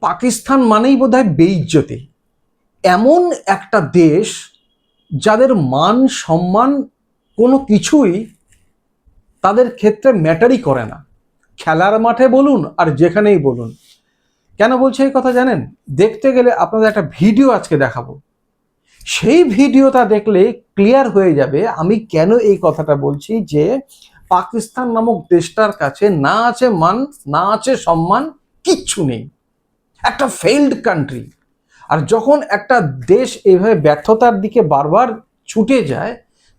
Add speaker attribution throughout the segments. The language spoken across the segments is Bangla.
Speaker 1: পাকিস্তান মানেই বোধহয় বেইজ্জতি। এমন একটা দেশ যাদের মান, সম্মান কোনো কিছুই তাদের ক্ষেত্রে ম্যাটারই করে না। খেলার মাঠে বলুন আর যেখানেই বলুন। কেন বলছে এই কথা জানেন? দেখতে গেলে আপনাদের একটা ভিডিও আজকে দেখাবো। সেই ভিডিওটা দেখলে ক্লিয়ার হয়ে যাবে আমি কেন এই কথাটা বলছি যে পাকিস্তান নামক দেশটার কাছে না আছে মান, না আছে সম্মান, কিচ্ছু নেই। একটা ফেইল্ড কান্ট্রি আর যখন একটা দেশ এইভাবে ব্যর্থতার দিকে বারবার ছুটে যায়,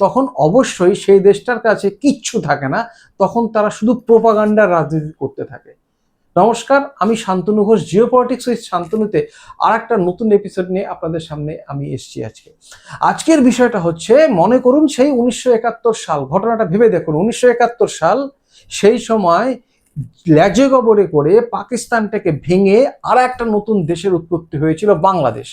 Speaker 1: তখন অবশ্যই সেই দেশটার কাছে কিচ্ছু থাকে না। তখন তারা শুধু প্রোপাগান্ডার রাজনীতি করতে থাকে। নমস্কার, আমি শান্তনু ঘোষ জিও পলিটিক্স ওই শান্তনুতে আর একটা নতুন এপিসোড নিয়ে আপনাদের সামনে আমি এসেছি আজকে। আজকের বিষয়টা হচ্ছে, মনে করুন সেই উনিশশো একাত্তর সাল, ঘটনাটা ভেবে দেখুন, উনিশশো একাত্তর সাল সেই সময় ল্যাজে গবরে করে পাকিস্তানটাকে ভেঙে আর একটা নতুন দেশের উৎপত্তি হয়েছিল বাংলাদেশ।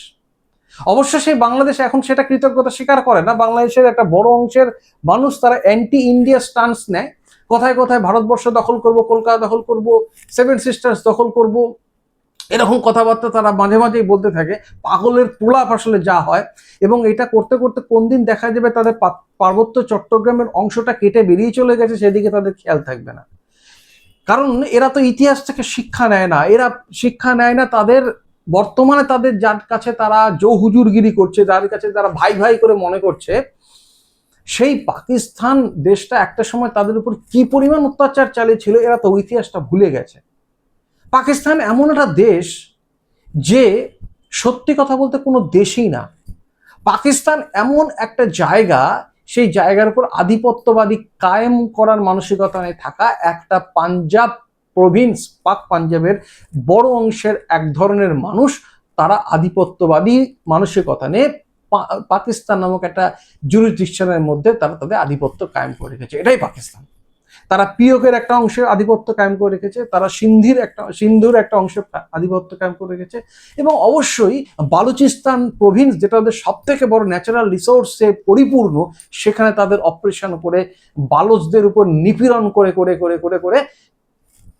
Speaker 1: অবশ্য সেই বাংলাদেশ এখন সেটা কৃতজ্ঞতা স্বীকার করে না। বাংলাদেশের একটা বড় অংশের মানুষ তারা অ্যান্টি ইন্ডিয়া স্টান্স নেয়। কোথায় কোথায় ভারতবর্ষ দখল করব, কলকাতা দখল করব সেভেন সিস্টার্স দখল করব, এরকম কথাবার্তা তারা মাঝে মাঝেই বলতে থাকে। পাগলের প্রলাপ আসলে যা হয়। এবং এটা করতে করতে কোন দিন দেখা যাবে তাদের পার্বত্য চট্টগ্রামের অংশটা কেটে বেরিয়ে চলে গেছে, সেদিকে তাদের খেয়াল থাকবে না। কারণ এরা তো ইতিহাস থেকে শিক্ষা নেয় না। এরা শিক্ষা নেয় না, তাদের বর্তমানে তাদের যার কাছে তারা জো হুজুরগিরি করছে, যার কাছে তারা ভাই ভাই করে মনে করছে, সেই পাকিস্তান দেশটা একটা সময় তাদের উপর কি পরিমাণ অত্যাচার চালিয়েছিল, এরা তো ইতিহাসটা ভুলে গেছে। পাকিস্তান এমন একটা দেশ যে সত্যি কথা বলতে কোনো দেশই না। পাকিস্তান এমন একটা জায়গা সেই জায়গার উপর আধিপত্যবাদী কায়েম করার মানসিকতা নিয়ে থাকা একটা পাঞ্জাব প্রভিন্স, পাক পাঞ্জাবের বড় অংশের এক ধরনের মানুষ, তারা আধিপত্যবাদী মানসিকতা নিয়ে পাকিস্তান নামক একটা জুরিডিকশনের মধ্যে তারা তাদের আধিপত্য কায়েম করে রেখেছে। এটাই পাকিস্তান। তারা পিওকের একটা অংশের আধিপত্য কায়েম করে রেখেছে, তারা সিন্ধির একটা, সিন্ধুর একটা অংশের আধিপত্য কায়েম করে রেখেছে এবং অবশ্যই বালুচিস্তান প্রভিন্স যেটা ওদের সব থেকে বড় ন্যাচারাল রিসোর্সে পরিপূর্ণ, সেখানে তাদের অপারেশন করে বালচদের উপর নিপীড়ন করে করে করে করে করে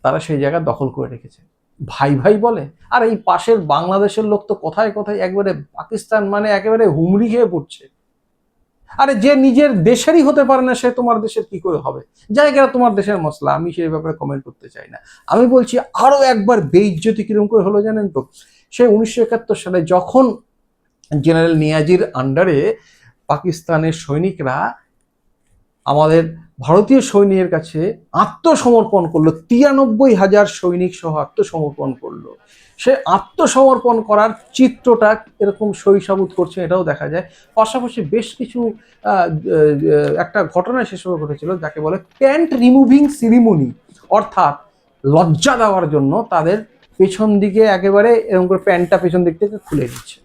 Speaker 1: তারা সেই জায়গা দখল করে রেখেছে। ভাই ভাই বলে, আর এই পাশের বাংলাদেশের লোক তো কোথায় কোথায়? একবারে পাকিস্তান মানে একেবারে হুমড়ি খেয়ে পড়ছে। আরে যে নিজের দেশেরই হতে পারে না, সে তোমার দেশের কি করে হবে? জায়গাটা তোমার দেশের মশলা, আমি সেই ব্যাপারে কমেন্ট করতে চাই না। আমি বলছি আরও একবার বেইজ্জতি কিরম করে হলো জানেন তো? সে উনিশশো একাত্তর সালে যখন জেনারেল নিয়াজির আন্ডারে পাকিস্তানের সৈনিকরা আমাদের ভারতীয় সৈনিকের কাছে আত্মসমর্পণ করল, তিরানব্বই হাজার সৈনিক সহ আত্মসমর্পণ করল। সে আত্মসমর্পণ করার চিত্রটা এরকম শৈশাবুত করছে, এটাও দেখা যায়। পাশাপাশি বেশ কিছু একটা ঘটনা সে সময় ঘটেছিল, যাকে বলে প্যান্ট রিমুভিং সিরিমনি, অর্থাৎ লজ্জা দেওয়ার জন্য তাদের পেছন দিকে একেবারে এরকম করে প্যান্টটা পেছন দিক থেকে খুলে দিচ্ছে।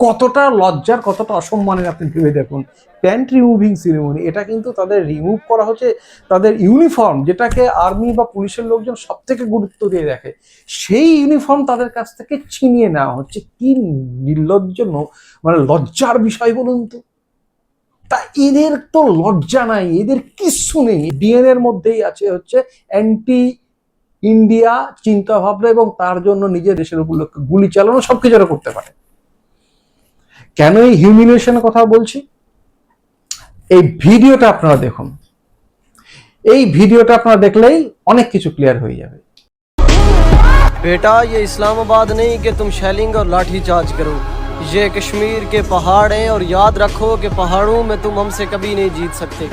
Speaker 1: কতটা লজ্জার, কতটা অসম্মানের আপনি ভেবে দেখুন। প্যান্ট রিমুভিং সিরিমনি এটা কিন্তু তাদের রিমুভ করা হচ্ছে, তাদের ইউনিফর্ম যেটাকে আর্মি বা পুলিশের লোকজন সব থেকে গুরুত্ব দিয়ে দেখে, সেই ইউনিফর্ম তাদের কাছ থেকে ছিনিয়ে নেওয়া হচ্ছে। কি নির্লজ্জ মানে লজ্জার বিষয় বলুন তো। তা এদের তো লজ্জা নাই, এদের কিচ্ছু নেই। ডিএনএ এর মধ্যেই আছে হচ্ছে অ্যান্টি ইন্ডিয়া চিন্তা ভাবনা এবং তার জন্য নিজের দেশের উপলক্ষে গুলি চালানো, সবকিছু করতে পারে। কেন এই হিউমিলিয়েশনের কথা বলছি এই ভিডিওটা আপনারা দেখুন এই ভিডিওটা আপনারা দেখলেই অনেক কিছু ক্লিয়ার হয়ে যাবে
Speaker 2: बेटा ये इस्लामाबाद नहीं कि तुम शेलिंग और लाठी चार्ज करो ये कश्मीर के पहाड़ हैं और याद रखो कि पहाड़ों में तुम हमसे कभी नहीं जीत सकते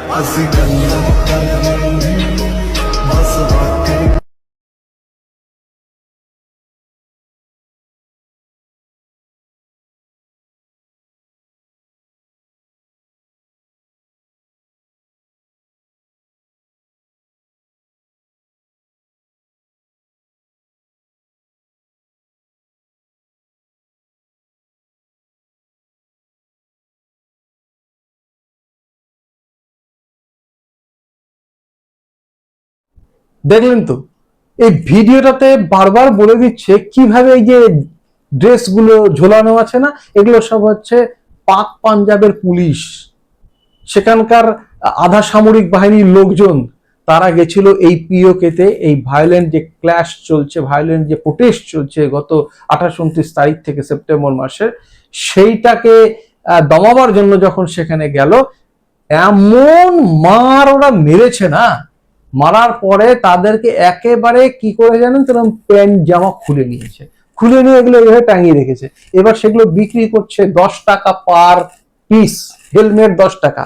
Speaker 1: দেখলেন তো? এই ভিডিওটাতে বারবার বলে দিচ্ছে কীভাবে এই যে ড্রেসগুলো ঝোলানো আছে না, এগুলো সব হচ্ছে পাক পাঞ্জাবের পুলিশ। সেখানকার আধা সামরিক বাহিনীর লোকজন, তারা গেছিল এই পিওকেতে, এই ভায়োলেন্ট যে ক্ল্যাশ চলছে ভায়োলেন্ট যে প্রোটেস্ট চলছে গত আঠাশ, উনত্রিশ তারিখ থেকে সেপ্টেম্বর মাসের, সেইটাকে দমাবার জন্য যখন সেখানে গেল, এমন মার ওরা মেরেছে না। মারার পরে তাদেরকে একেবারে কি করে জানেন তো প্যান্ট, জামা খুলে নিয়েছে। খুলে নিয়ে এগুলো এভাবে টাঙিয়ে রেখেছে। এবার সেগুলো বিক্রি করছে দশ টাকা পার পিস হেলমেট দশ টাকা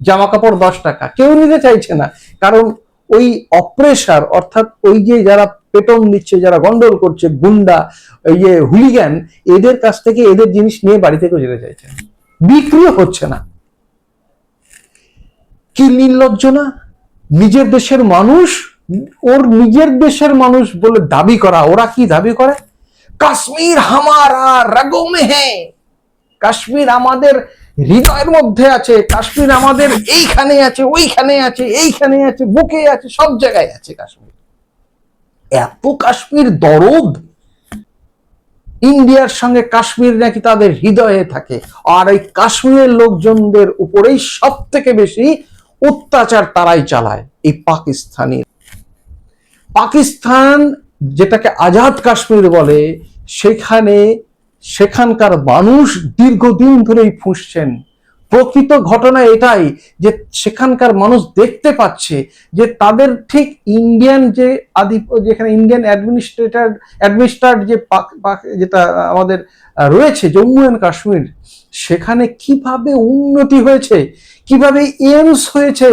Speaker 1: জামা কাপড় দশ টাকা। কেউ নিতে চাইছে না। কারণ ওই অপ্রেসার অর্থাৎ ওই যে যারা পেটন নিচ্ছে, যারা গন্ডল করছে, গুন্ডা ওই যে হুলিগ্যান এদের কাছ থেকে এদের জিনিস নিয়ে বাড়ি থেকেও যেতে চাইছে বিক্রিও হচ্ছে না। কি নির্লজ্জ না? নিজের দেশের মানুষ, ওর নিজের দেশের মানুষ বলে দাবি করা, ওরা কি দাবি করে? কাশ্মীর হামারা কাশ্মীর আমাদের হৃদয়ের মধ্যে আছে, কাশ্মীর আমাদের এইখানে আছে, ওইখানে আছে, এইখানে আছে, বুকে আছে, সব জায়গায় আছে কাশ্মীর। এত কাশ্মীর দরদ। ইন্ডিয়ার সঙ্গে কাশ্মীর নাকি তাদের হৃদয়ে থাকে। আর এই কাশ্মীরের লোকজনদের উপরেই সব থেকে বেশি অত্যাচার তারাই চালায় এই পাকিস্তানি পাকিস্তান যেটাকে আজাদ কাশ্মীর বলে, সেখানে সেখানকার মানুষ দীর্ঘদিন ধরেই ফুঁসছেন। প্রকৃত ঘটনা এটাই যে সেখানকার মানুষ দেখতে পাচ্ছে যে তাদের ঠিক ইন্ডিয়ান যে আদি যেখানে ইন্ডিয়ান অ্যাডমিনিস্ট্রেটর অ্যাডমিনিস্ট্রেট যে যেটা আমাদের রয়েছে জম্মু অ্যান্ড কাশ্মীর। সেখানে কীভাবে উন্নতি হয়েছে? কীভাবে এইমস হয়েছে?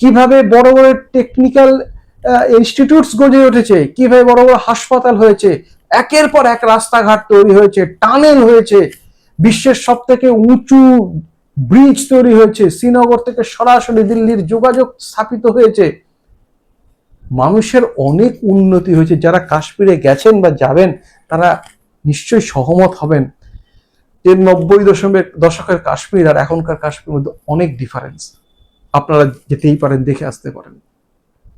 Speaker 1: কীভাবে বড় বড় টেকনিক্যাল ইনস্টিটিউটস গড়ে উঠেছে? কীভাবে বড় বড় হাসপাতাল হয়েছে? একের পর এক রাস্তাঘাট তৈরি হয়েছে, টানেল হয়েছে। বিশ্বের সব থেকে উঁচু ব্রিজ তৈরি হয়েছে। শ্রীনগর থেকে সরাসরি দিল্লির যোগাযোগ স্থাপিত হয়েছে। মানুষের অনেক উন্নতি হয়েছে। যারা কাশ্মীরে গেছেন বা যাবেন, তারা নিশ্চয়ই সহমত হবেন। যে নব্বই দশমের দশকের কাশ্মীর আর এখনকার কাশ্মীর মধ্যে অনেক ডিফারেন্স আপনারা যেতেই পারেন, দেখে আসতে পারেন।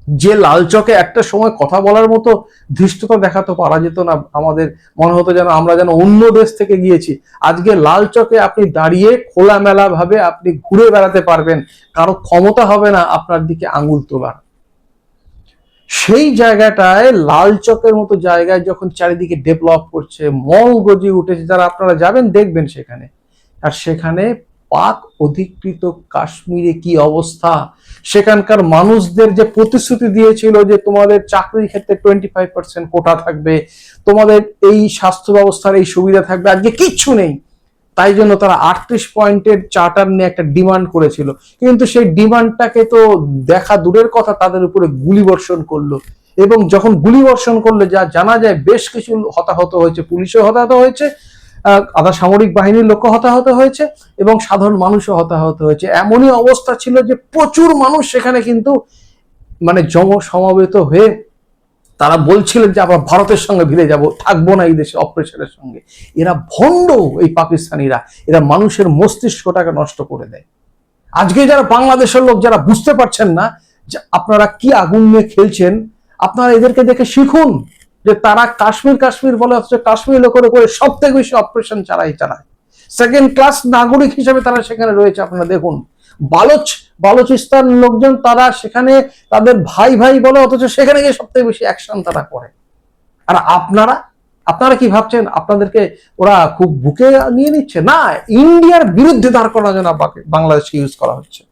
Speaker 1: যে লাল চকে একটা সময় কথা বলার মতো ধৃষ্টতা দেখাতে পারা যেত না। আমাদের মনে হতো যেন আমরা যেন অন্য দেশ থেকে গিয়েছি। আজকে লাল চকে আপনি দাঁড়িয়ে খোলামেলা ভাবে আপনি ঘুরে বেড়াতে পারবেন। কারও ক্ষমতা হবে না আপনার দিকে আঙুল তোলার। সেই জায়গাটায় লাল চকের মতো জায়গায় যখন চারিদিকে ডেভেলপ করছে, মল গজিয়ে উঠেছে, যারা আপনারা যাবেন, দেখবেন সেখানে। আর সেখানে পাক অধিকৃত কাশ্মীরে কি অবস্থা? সেখানকার মানুষদের যে প্রতিশ্রুতি দিয়েছিল যে তোমাদের চাকরির ক্ষেত্রে টোয়েন্টি ফাইভ পার্সেন্ট কোটা থাকবে, তোমাদের এই স্বাস্থ্য ব্যবস্থার এই সুবিধা থাকবে, আজকে কিচ্ছু নেই। তাই জন্য তারা আটত্রিশ পয়েন্টের চার্টার নিয়ে একটা ডিমান্ড করেছিল। কিন্তু সেই ডিমান্ডটাকে তো দেখা দূরের কথা, তাদের উপরে গুলি বর্ষণ করল। এবং যখন গুলি বর্ষণ করল, যা জানা যায় বেশ কিছু হতাহত হয়েছে। পুলিশও হতাহত হয়েছে আধা সামরিক বাহিনীর লোক হতাহত হয়েছে, এবং সাধারণ মানুষও হতাহত হয়েছে। এমনই অবস্থা ছিল যে প্রচুর মানুষ সেখানে কিন্তু মানে জম সমাবেত হয়ে তারা বলছিলেন যে আমরা ভারতের সঙ্গে ভিড়ে যাব, থাকব না এই দেশে অপারেশনের সঙ্গে। এরা ভণ্ড এই পাকিস্তানিরা। এরা মানুষের মস্তিষ্কটাকে নষ্ট করে দেয়। আজকে যারা বাংলাদেশের লোক, যারা বুঝতে পারছেন না যে আপনারা কি আগুন নিয়ে খেলছেন, আপনারা এদেরকে দেখে শিখুন যে তারা কাশ্মীর কাশ্মীর বলে হচ্ছে কাশ্মীর লোকের করে সব থেকে বেশি অপারেশন চালাই চালায়। সেকেন্ড ক্লাস নাগরিক হিসেবে তারা সেখানে রয়েছে, আপনারা দেখুন। বালোচ বালোচিস্তান লোকজন তারা সেখানে তাদের ভাই ভাই বলে, অথচ সেখানে গিয়ে সব থেকে বেশি অ্যাকশন তারা করে। আর আপনারা আপনারা কি ভাবছেন? আপনাদেরকে ওরা খুব বুকে নিয়ে নিচ্ছে? না, ইন্ডিয়ার বিরুদ্ধে দাঁড় করার জন্য বাংলাদেশকে ইউজ করা হচ্ছে।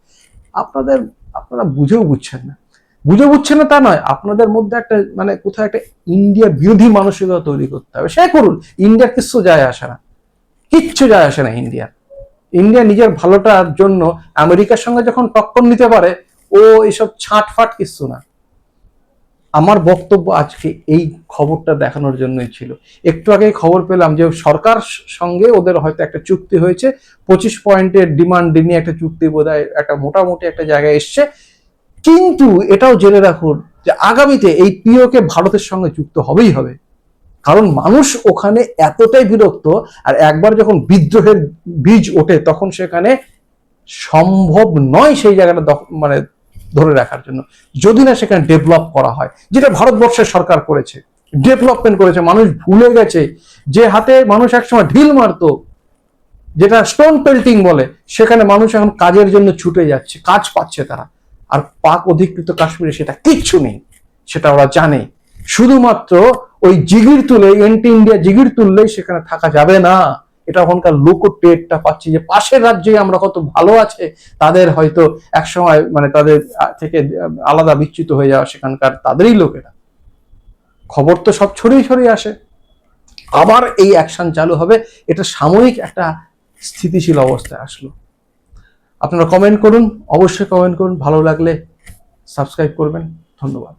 Speaker 1: আপনাদের, আপনারা বুঝেও বুঝছেন না। বুঝে বুঝছেন না তা নয়, আপনাদের মধ্যে একটা মানে কোথাও একটা ইন্ডিয়া বিরোধী মানসিকতা তৈরি করতে হবে। সে করুন, ইন্ডিয়ার কিচ্ছু যায় আসে না। কিচ্ছু যায় আসে না ইন্ডিয়ার। ইন্ডিয়া নিজের ভালোটার জন্য আমেরিকার সঙ্গে যখন টক্কর নিতে পারে, ও এসব ছাঁটফাট কিচ্ছু না। আমার বক্তব্য আজকে এই খবরটা দেখানোর জন্যই ছিল। একটু আগে খবর পেলাম যে সরকার সঙ্গে ওদের হয়তো একটা চুক্তি হয়েছে। পঁচিশ পয়েন্টের ডিমান্ড নিয়ে একটা চুক্তি বোধ একটা মোটামুটি একটা জায়গায় এসছে। কিন্তু এটাও জেনে রাখুন যে আগামীতে এই পিওকে ভারতের সঙ্গে যুক্ত হবেই হবে। কারণ মানুষ ওখানে এতটাই বিরক্ত, আর একবার যখন বিদ্রোহের বীজ ওঠে তখন সেখানে সম্ভব নয় সেই জায়গাটা মানে ধরে রাখার জন্য। যদি না সেখানে ডেভেলপ করা হয়, যেটা ভারতবর্ষের সরকার করেছে। ডেভেলপমেন্ট করেছে, মানুষ ভুলে গেছে যে হাতে মানুষ একসময় ঢিল মারতো, যেটা স্টোন পেল্টিং বলে, সেখানে মানুষ এখন কাজের জন্য ছুটে যাচ্ছে, কাজ পাচ্ছে তারা। আর পাক অধিকৃত কাশ্মীরে সেটা কিচ্ছু নেই, সেটা ওরা জানে। শুধুমাত্র ওই জিগির তুলে এন্টি ইন্ডিয়া জিগির তুললেই সেখানে থাকা যাবে না। এটা ওখানকার লোক টেরটা পাচ্ছি যে পাশের রাজ্যে আমরা কত ভালো আছে, তাদের হয়তো একসময় মানে তাদের থেকে আলাদা বিচ্যুত হয়ে যাওয়া সেখানকার তাদেরই লোকেরা। খবর তো সব ছড়িয়ে ছড়িয়ে আসে। আবার এই অ্যাকশন চালু হবে, এটা সাময়িক একটা স্থিতিশীল অবস্থায় আসলো। আপনারা কমেন্ট করুন, অবশ্যই কমেন্ট করুন, ভালো লাগলে সাবস্ক্রাইব করবেন। ধন্যবাদ।